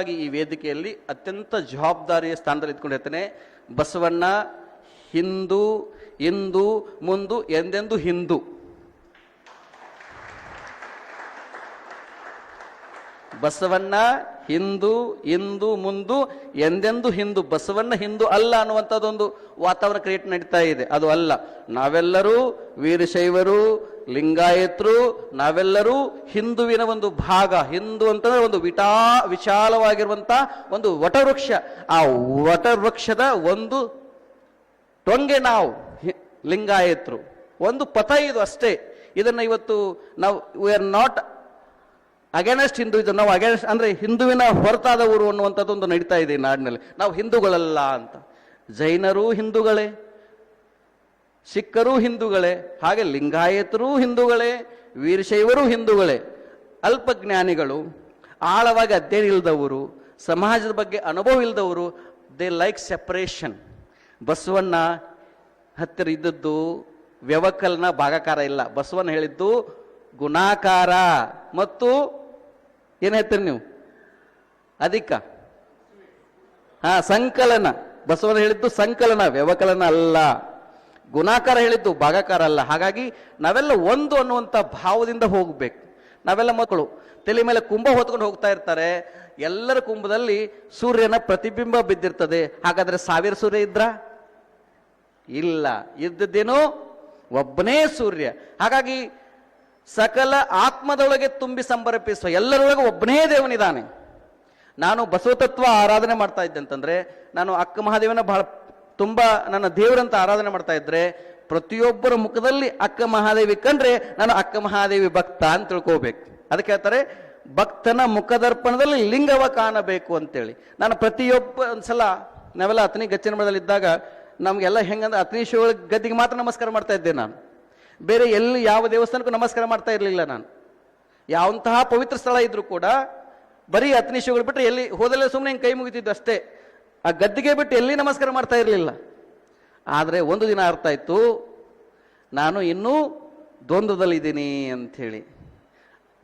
ಈ ವೇದಿಕೆಯಲ್ಲಿ ಅತ್ಯಂತ ಜವಾಬ್ದಾರಿಯ ಸ್ಥಾನದಲ್ಲಿ ಇದ್ಕೊಂಡಿರ್ತೇನೆ ಬಸವಣ್ಣ ಹಿಂದೂ ಇಂದು ಮುಂದು ಎಂದೆಂದು ಹಿಂದೂ. ಬಸವಣ್ಣ ಹಿಂದೂ, ಇಂದು, ಮುಂದು, ಎಂದೆಂದು ಹಿಂದೂ, ಬಸವಣ್ಣ ಹಿಂದೂ ಅಲ್ಲ ಅನ್ನುವಂಥದ್ದೊಂದು ವಾತಾವರಣ ಕ್ರಿಯೇಟ್ ನಡೀತಾ ಇದೆ. ಅದು ಅಲ್ಲ. ನಾವೆಲ್ಲರೂ ವೀರಶೈವರು, ಲಿಂಗಾಯತರು, ನಾವೆಲ್ಲರೂ ಹಿಂದುವಿನ ಒಂದು ಭಾಗ. ಹಿಂದೂ ಅಂತಂದ್ರೆ ಒಂದು ವಿಟಾ ವಿಶಾಲವಾಗಿರುವಂತ ಒಂದು ವಟವೃಕ್ಷ. ಆ ವಟವೃಕ್ಷದ ಒಂದು ಟೊಂಗೆ ನಾವು ಲಿಂಗಾಯತರು. ಒಂದು ಪಥ ಇದು ಅಷ್ಟೇ. ಇದನ್ನು ಇವತ್ತು ನಾವು we are not against Hinduism ನಾವು ಅಗೇನೆಸ್ಟ್ ಅಂದರೆ ಹಿಂದುವಿನ ಹೊರತಾದವರು ಅನ್ನುವಂಥದ್ದು ಒಂದು ನಡೀತಾ ಇದೆ ನಾಡಿನಲ್ಲಿ. ನಾವು ಹಿಂದೂಗಳಲ್ಲ ಅಂತ. ಜೈನರೂ ಹಿಂದೂಗಳೇ, ಸಿಖ್ಖರೂ ಹಿಂದೂಗಳೇ, ಹಾಗೆ ಲಿಂಗಾಯತರೂ ಹಿಂದೂಗಳೇ, ವೀರಶೈವರು ಹಿಂದೂಗಳೇ, ಅಲ್ಪಜ್ಞಾನಿಗಳು, ಆಳವಾಗಿ ಅಧ್ಯಯನ ಇಲ್ಲದವರು ಸಮಾಜದ ಬಗ್ಗೆ ಅನುಭವ ಇಲ್ಲದವರು ದೇ ಲೈಕ್ ಸೆಪರೇಷನ್ ಬಸವಣ್ಣ ಹತ್ತಿರ ಇದ್ದದ್ದು ವ್ಯವಕಲನ ಭಾಗಕಾರ ಇಲ್ಲ. ಬಸವಣ್ಣ ಹೇಳಿದ್ದು ಗುಣಾಕಾರ ಮತ್ತು ಏನ್ ಹೇಳ್ತೀರಿ ನೀವು? ಅಧಿಕ. ಹಾ, ಸಂಕಲನ. ಬಸವನ ಹೇಳಿದ್ದು ಸಂಕಲನ, ವ್ಯವಕಲನ ಅಲ್ಲ. ಗುಣಾಕಾರ ಹೇಳಿದ್ದು ಭಾಗಾಕಾರ ಅಲ್ಲ. ಹಾಗಾಗಿ ನಾವೆಲ್ಲ ಒಂದು ಅನ್ನುವಂಥ ಭಾವದಿಂದ ಹೋಗಬೇಕು. ನಾವೆಲ್ಲ ಮಕ್ಕಳು, ತಲೆ ಮೇಲೆ ಕುಂಭ ಹೊತ್ಕೊಂಡು ಹೋಗ್ತಾ ಇರ್ತಾರೆ. ಎಲ್ಲರ ಕುಂಭದಲ್ಲಿ ಸೂರ್ಯನ ಪ್ರತಿಬಿಂಬ ಬಿದ್ದಿರ್ತದೆ. ಹಾಗಾದ್ರೆ ಸಾವಿರ ಸೂರ್ಯ ಇದ್ರ? ಇಲ್ಲ. ಇದ್ದದ್ದೇನು ಒಬ್ಬನೇ ಸೂರ್ಯ. ಹಾಗಾಗಿ ಸಕಲ ಆತ್ಮದೊಳಗೆ ತುಂಬಿ ಸಂಬರಪಿಸುವ ಎಲ್ಲರೊಳಗೆ ಒಬ್ಬನೇ ದೇವನಿದ್ದಾನೆ. ನಾನು ಬಸವತತ್ವ ಆರಾಧನೆ ಮಾಡ್ತಾ ಇದ್ದೆ ಅಂತಂದ್ರೆ, ನಾನು ಅಕ್ಕ ಮಹಾದೇವನ ಬಹಳ ತುಂಬ ನನ್ನ ದೇವರಂತ ಆರಾಧನೆ ಮಾಡ್ತಾ ಇದ್ರೆ, ಪ್ರತಿಯೊಬ್ಬರ ಮುಖದಲ್ಲಿ ಅಕ್ಕ ಮಹಾದೇವಿ ಕಂಡ್ರೆ ನಾನು ಅಕ್ಕ ಮಹಾದೇವಿ ಭಕ್ತ ಅಂತ ತಿಳ್ಕೋಬೇಕು. ಅದಕ್ಕೆ ಹೇಳ್ತಾರೆ, ಭಕ್ತನ ಮುಖದರ್ಪಣದಲ್ಲಿ ಲಿಂಗವ ಕಾಣಬೇಕು ಅಂತೇಳಿ. ನಾನು ಪ್ರತಿಯೊಬ್ಬ ಒಂದ್ಸಲ, ನಾವೆಲ್ಲ ಅತನಿ ಗಚ್ಚಿನ ಮಠದಲ್ಲಿ ಇದ್ದಾಗ ನಮ್ಗೆಲ್ಲ ಹೆಂಗಂದ್ರೆ ಅತನೀಶ್ವರ ಶಿವ ಗದ್ದಿಗೆ ಮಾತ್ರ ನಮಸ್ಕಾರ ಮಾಡ್ತಾ ಇದ್ದೆ ನಾನು. ಬೇರೆ ಎಲ್ಲಿ ಯಾವ ದೇವಸ್ಥಾನಕ್ಕೂ ನಮಸ್ಕಾರ ಮಾಡ್ತಾ ಇರಲಿಲ್ಲ ನಾನು. ಯಾವಂತಹ ಪವಿತ್ರ ಸ್ಥಳ ಇದ್ರೂ ಕೂಡ ಬರೀ ಅಗ್ನಿಶಿಗಳು ಬಿಟ್ಟರೆ ಎಲ್ಲಿ ಹೋದಲ್ಲೇ ಸುಮ್ಮನೆ ಹಿಂಗೆ ಕೈ ಮುಗಿತಿದ್ದು ಅಷ್ಟೇ. ಆ ಗದ್ದಿಗೆ ಬಿಟ್ಟು ಎಲ್ಲಿ ನಮಸ್ಕಾರ ಮಾಡ್ತಾ ಇರಲಿಲ್ಲ. ಆದರೆ ಒಂದು ದಿನ ಅರ್ಥ ಆಯಿತು, ನಾನು ಇನ್ನೂ ದ್ವಂದ್ವದಲ್ಲಿದ್ದೀನಿ ಅಂಥೇಳಿ.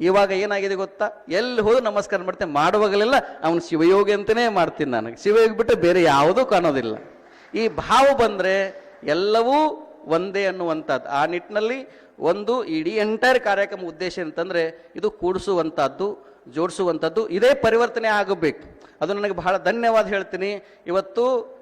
ಇವಾಗ ಏನಾಗಿದೆ ಗೊತ್ತಾ? ಎಲ್ಲಿ ಹೋದ್ರು ನಮಸ್ಕಾರ ಮಾಡ್ತೇನೆ ಮಾಡುವಾಗಲೆಲ್ಲ ಅವನು ಶಿವಯೋಗಿ ಅಂತಲೇ ಮಾಡ್ತೀನಿ ನನಗೆ ಶಿವಯೋಗಿ ಬಿಟ್ಟು ಬೇರೆ ಯಾವುದೂ ಕಾಣೋದಿಲ್ಲ. ಈ ಭಾವ ಬಂದರೆ ಎಲ್ಲವೂ ಒಂದೇ ಅನ್ನುವಂಥದ್ದು. ಆ ನಿಟ್ಟಿನಲ್ಲಿ ಒಂದು ಇಡೀ ಎಂಟೈರ್ ಕಾರ್ಯಕ್ರಮ ಉದ್ದೇಶ ಅಂತಂದರೆ ಇದು ಕೂಡಿಸುವಂಥದ್ದು, ಜೋಡಿಸುವಂಥದ್ದು, ಇದೇ ಪರಿವರ್ತನೆ ಆಗಬೇಕು. ಅದು ನನಗೆ ಬಹಳ ಧನ್ಯವಾದ ಹೇಳ್ತೀನಿ. ಇವತ್ತು